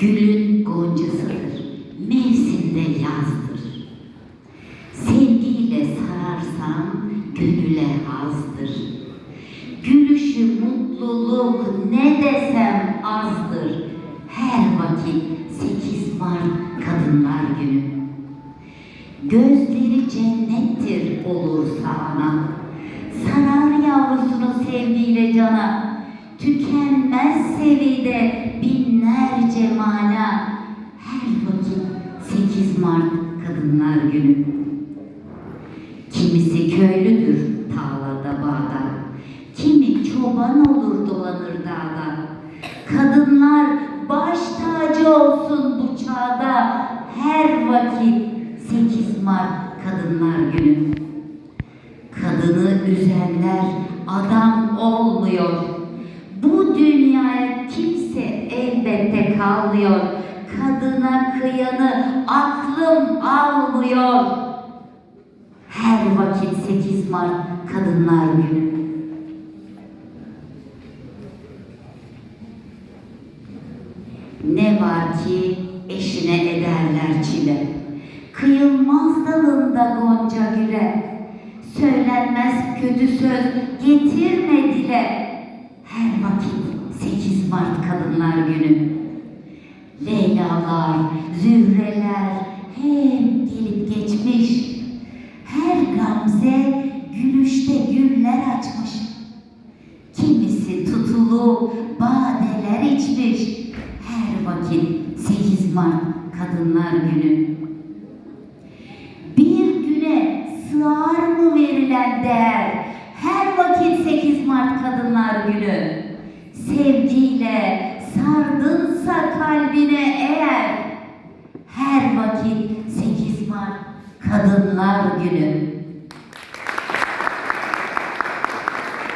Gülün goncasıdır, mevsimde yazdır. Sevgiyle sararsan gönüle azdır. Gülüşü mutluluk ne desem azdır. Her vakit 8 Mart Kadınlar Günü. Gözleri cennettir olursa ana. Sarar yavrusunu sevgiyle cana. Mart Kadınlar Günü. Kimisi köylüdür tarlada bağda. Kimi çoban olur dolanır dağda. Kadınlar baş tacı olsun bu çağda. Her vakit 8 Mart Kadınlar Günü. Kadını üzenler adam olmuyor. Bu dünyaya kimse elbette kalmıyor. Kadına kıyanı aklım almıyor. Her vakit 8 Mart Kadınlar Günü. Ne var ki eşine ederler çile. Kıyılmaz dalında gonca güle. Söylenmez kötü söz getirme dile. Her vakit 8 Mart Kadınlar Günü. Leylalar, zühreler hep gelip geçmiş. Her gamze gülüşte güller açmış. Kimisi tutulu badeler içmiş. Her vakit 8 Mart Kadınlar Günü. Bir güne sığar mı verilen değer? Her vakit 8 Mart Kadınlar Günü. Sevgiyle sardınsa kalbine eğer. Her vakit 8 Mart Kadınlar Günü.